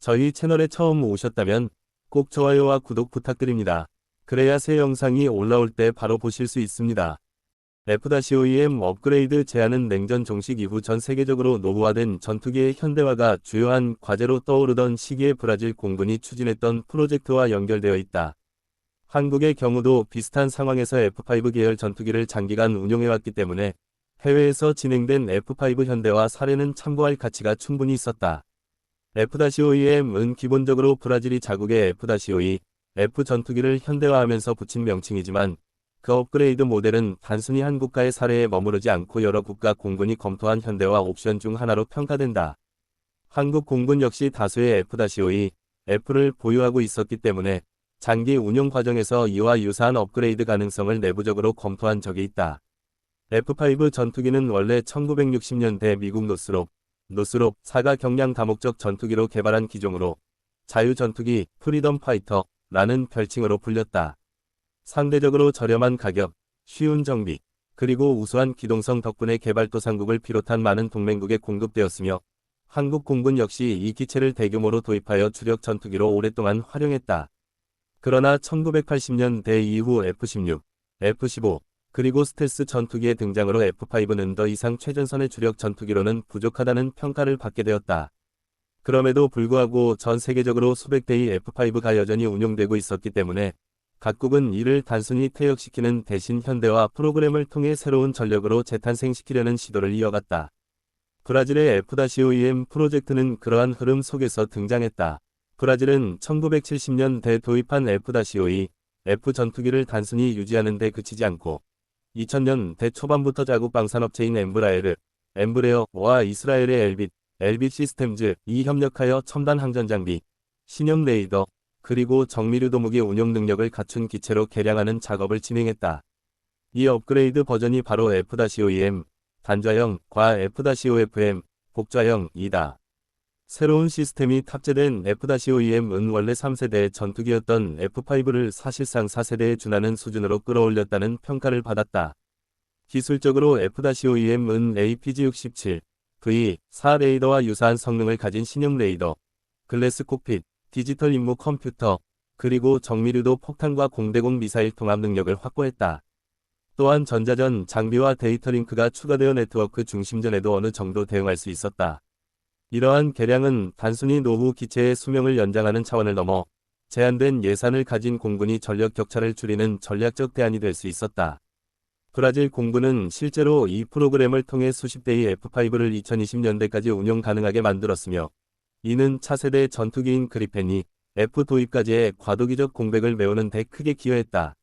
저희 채널에 처음 오셨다면 꼭 좋아요와 구독 부탁드립니다. 그래야 새 영상이 올라올 때 바로 보실 수 있습니다. F-OEM 업그레이드 제한은 냉전 종식 이후 전 세계적으로 노후화된 전투기의 현대화가 주요한 과제로 떠오르던 시기에 브라질 공군이 추진했던 프로젝트와 연결되어 있다. 한국의 경우도 비슷한 상황에서 F5 계열 전투기를 장기간 운용해왔기 때문에 해외에서 진행된 F5 현대화 사례는 참고할 가치가 충분히 있었다. F-OEM은 기본적으로 브라질이 자국의 F-OE, F 전투기를 현대화하면서 붙인 명칭이지만 그 업그레이드 모델은 단순히 한 국가의 사례에 머무르지 않고 여러 국가 공군이 검토한 현대화 옵션 중 하나로 평가된다. 한국 공군 역시 다수의 F-OE, F를 보유하고 있었기 때문에 장기 운용 과정에서 이와 유사한 업그레이드 가능성을 내부적으로 검토한 적이 있다. F5 전투기는 원래 1960년대 미국 노스롭, 노스롭 사가 경량 다목적 전투기로 개발한 기종으로 자유전투기 프리덤 파이터라는 별칭으로 불렸다. 상대적으로 저렴한 가격, 쉬운 정비, 그리고 우수한 기동성 덕분에 개발도상국을 비롯한 많은 동맹국에 공급되었으며 한국 공군 역시 이 기체를 대규모로 도입하여 주력 전투기로 오랫동안 활용했다. 그러나 1980년대 이후 F-16, F-15, 그리고 스텔스 전투기의 등장으로 F5는 더 이상 최전선의 주력 전투기로는 부족하다는 평가를 받게 되었다. 그럼에도 불구하고 전 세계적으로 수백 대의 F5가 여전히 운용되고 있었기 때문에 각국은 이를 단순히 퇴역시키는 대신 현대화 프로그램을 통해 새로운 전력으로 재탄생시키려는 시도를 이어갔다. 브라질의 F-OEM 프로젝트는 그러한 흐름 속에서 등장했다. 브라질은 1970년대 도입한 F-OE, F 전투기를 단순히 유지하는 데 그치지 않고 2000년 대 초반부터 자국 방산업체인 엠브라에르, 엠브레어와 이스라엘의 엘빗, 엘빗 시스템즈 이 협력하여 첨단 항전 장비, 신형 레이더, 그리고 정밀 도무기 운용 능력을 갖춘 기체로 개량하는 작업을 진행했다. 이 업그레이드 버전이 바로 F-OEM, 단좌형, 과 F-OFM, 복좌형이다. 새로운 시스템이 탑재된 F-OEM은 원래 3세대 전투기였던 F5를 사실상 4세대에 준하는 수준으로 끌어올렸다는 평가를 받았다. 기술적으로 F-OEM은 APG-67, V4 레이더와 유사한 성능을 가진 신형 레이더, 글래스 콕핏, 디지털 임무 컴퓨터, 그리고 정밀유도 폭탄과 공대공 미사일 통합 능력을 확보했다. 또한 전자전 장비와 데이터 링크가 추가되어 네트워크 중심전에도 어느 정도 대응할 수 있었다. 이러한 개량은 단순히 노후 기체의 수명을 연장하는 차원을 넘어 제한된 예산을 가진 공군이 전력 격차를 줄이는 전략적 대안이 될 수 있었다. 브라질 공군은 실제로 이 프로그램을 통해 수십 대의 F5를 2020년대까지 운용 가능하게 만들었으며 이는 차세대 전투기인 그리펜이 F 도입까지의 과도기적 공백을 메우는 데 크게 기여했다.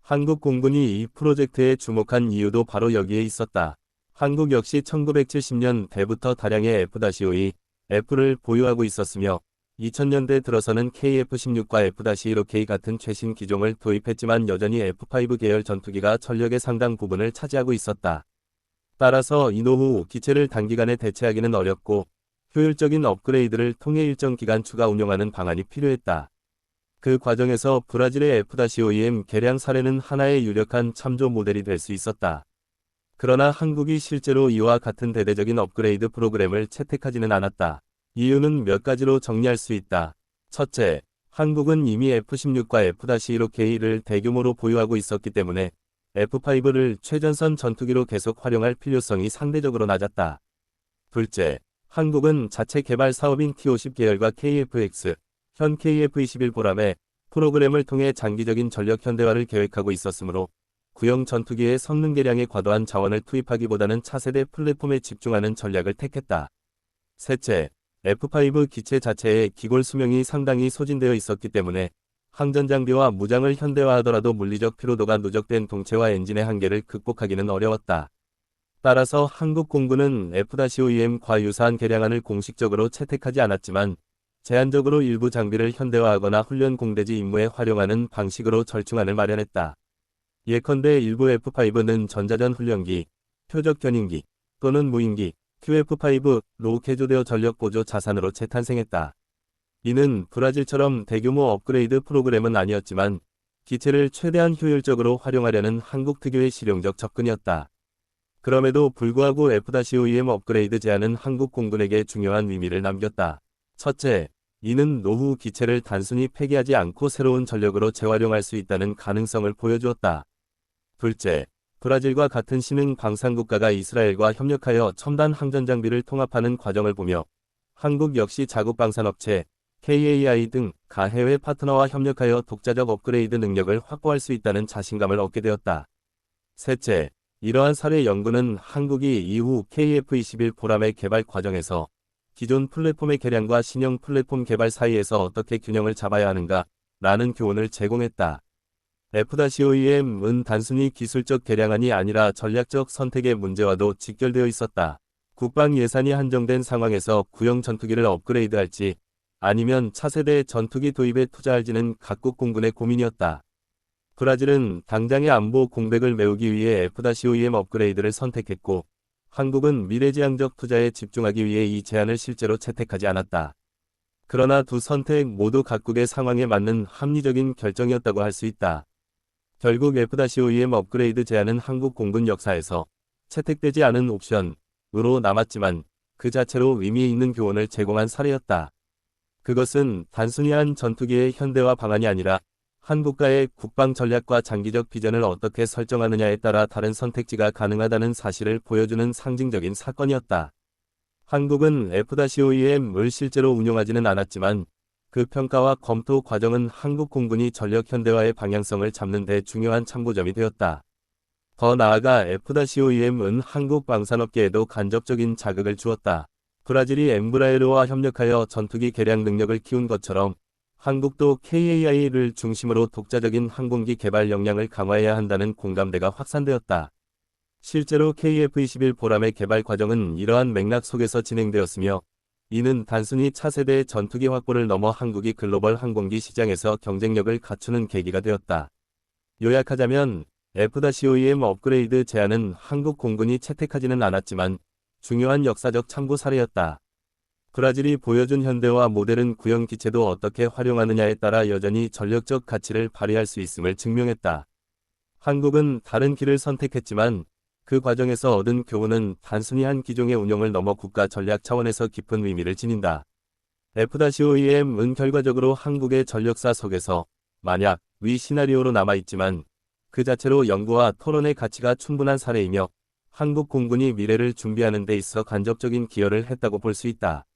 한국 공군이 이 프로젝트에 주목한 이유도 바로 여기에 있었다. 한국 역시 1970년 대부터 다량의 F-OE, F를 보유하고 있었으며 2000년대 들어서는 KF-16과 F-15K 같은 최신 기종을 도입했지만 여전히 F5 계열 전투기가 전력의 상당 부분을 차지하고 있었다. 따라서 이노후 기체를 단기간에 대체하기는 어렵고 효율적인 업그레이드를 통해 일정 기간 추가 운용하는 방안이 필요했다. 그 과정에서 브라질의 F-OEM 개량 사례는 하나의 유력한 참조 모델이 될 수 있었다. 그러나 한국이 실제로 이와 같은 대대적인 업그레이드 프로그램을 채택하지는 않았다. 이유는 몇 가지로 정리할 수 있다. 첫째, 한국은 이미 F-16과 F-15K를 대규모로 보유하고 있었기 때문에 F5를 최전선 전투기로 계속 활용할 필요성이 상대적으로 낮았다. 둘째, 한국은 자체 개발 사업인 T-50 계열과 KF-X, 현 KF-21 보람의 프로그램을 통해 장기적인 전력 현대화를 계획하고 있었으므로 구형 전투기의 성능 개량에 과도한 자원을 투입하기보다는 차세대 플랫폼에 집중하는 전략을 택했다. 셋째, F5 기체 자체의 기골 수명이 상당히 소진되어 있었기 때문에 항전 장비와 무장을 현대화하더라도 물리적 피로도가 누적된 동체와 엔진의 한계를 극복하기는 어려웠다. 따라서 한국 공군은 F-OEM과 유사한 개량안을 공식적으로 채택하지 않았지만 제한적으로 일부 장비를 현대화하거나 훈련 공대지 임무에 활용하는 방식으로 절충안을 마련했다. 예컨대 일부 F5는 전자전 훈련기, 표적 견인기 또는 무인기, QF5로 개조되어 전력 보조 자산으로 재탄생했다. 이는 브라질처럼 대규모 업그레이드 프로그램은 아니었지만 기체를 최대한 효율적으로 활용하려는 한국 특유의 실용적 접근이었다. 그럼에도 불구하고 F-OEM 업그레이드 제안은 한국 공군에게 중요한 의미를 남겼다. 첫째, 이는 노후 기체를 단순히 폐기하지 않고 새로운 전력으로 재활용할 수 있다는 가능성을 보여주었다. 둘째, 브라질과 같은 신흥 방산국가가 이스라엘과 협력하여 첨단 항전 장비를 통합하는 과정을 보며 한국 역시 자국 방산업체 KAI 등 가해외 파트너와 협력하여 독자적 업그레이드 능력을 확보할 수 있다는 자신감을 얻게 되었다. 셋째, 이러한 사례 연구는 한국이 이후 KF-21 보람의 개발 과정에서 기존 플랫폼의 개량과 신형 플랫폼 개발 사이에서 어떻게 균형을 잡아야 하는가 라는 교훈을 제공했다. F-OEM은 단순히 기술적 개량안이 아니라 전략적 선택의 문제와도 직결되어 있었다. 국방 예산이 한정된 상황에서 구형 전투기를 업그레이드할지 아니면 차세대 전투기 도입에 투자할지는 각국 공군의 고민이었다. 브라질은 당장의 안보 공백을 메우기 위해 F-OEM 업그레이드를 선택했고 한국은 미래지향적 투자에 집중하기 위해 이 제안을 실제로 채택하지 않았다. 그러나 두 선택 모두 각국의 상황에 맞는 합리적인 결정이었다고 할 수 있다. 결국 F-OEM 업그레이드 제안은 한국 공군 역사에서 채택되지 않은 옵션으로 남았지만 그 자체로 의미 있는 교훈을 제공한 사례였다. 그것은 단순히 한 전투기의 현대화 방안이 아니라 한 국가의 국방 전략과 장기적 비전을 어떻게 설정하느냐에 따라 다른 선택지가 가능하다는 사실을 보여주는 상징적인 사건이었다. 한국은 F-OEM을 실제로 운용하지는 않았지만 그 평가와 검토 과정은 한국 공군이 전력 현대화의 방향성을 잡는 데 중요한 참고점이 되었다. 더 나아가 F-OEM은 한국 방산업계에도 간접적인 자극을 주었다. 브라질이 엠브라에르와 협력하여 전투기 개량 능력을 키운 것처럼 한국도 KAI를 중심으로 독자적인 항공기 개발 역량을 강화해야 한다는 공감대가 확산되었다. 실제로 KF-21 보람의 개발 과정은 이러한 맥락 속에서 진행되었으며 이는 단순히 차세대 전투기 확보를 넘어 한국이 글로벌 항공기 시장에서 경쟁력을 갖추는 계기가 되었다. 요약하자면 F-OEM 업그레이드 제안은 한국 공군이 채택하지는 않았지만 중요한 역사적 참고 사례였다. 브라질이 보여준 현대화 모델은 구형 기체도 어떻게 활용하느냐에 따라 여전히 전력적 가치를 발휘할 수 있음을 증명했다. 한국은 다른 길을 선택했지만 그 과정에서 얻은 교훈은 단순히 한 기종의 운영을 넘어 국가 전략 차원에서 깊은 의미를 지닌다. F-OEM은 결과적으로 한국의 전력사 속에서 만약 위 시나리오로 남아있지만 그 자체로 연구와 토론의 가치가 충분한 사례이며 한국 공군이 미래를 준비하는 데 있어 간접적인 기여를 했다고 볼 수 있다.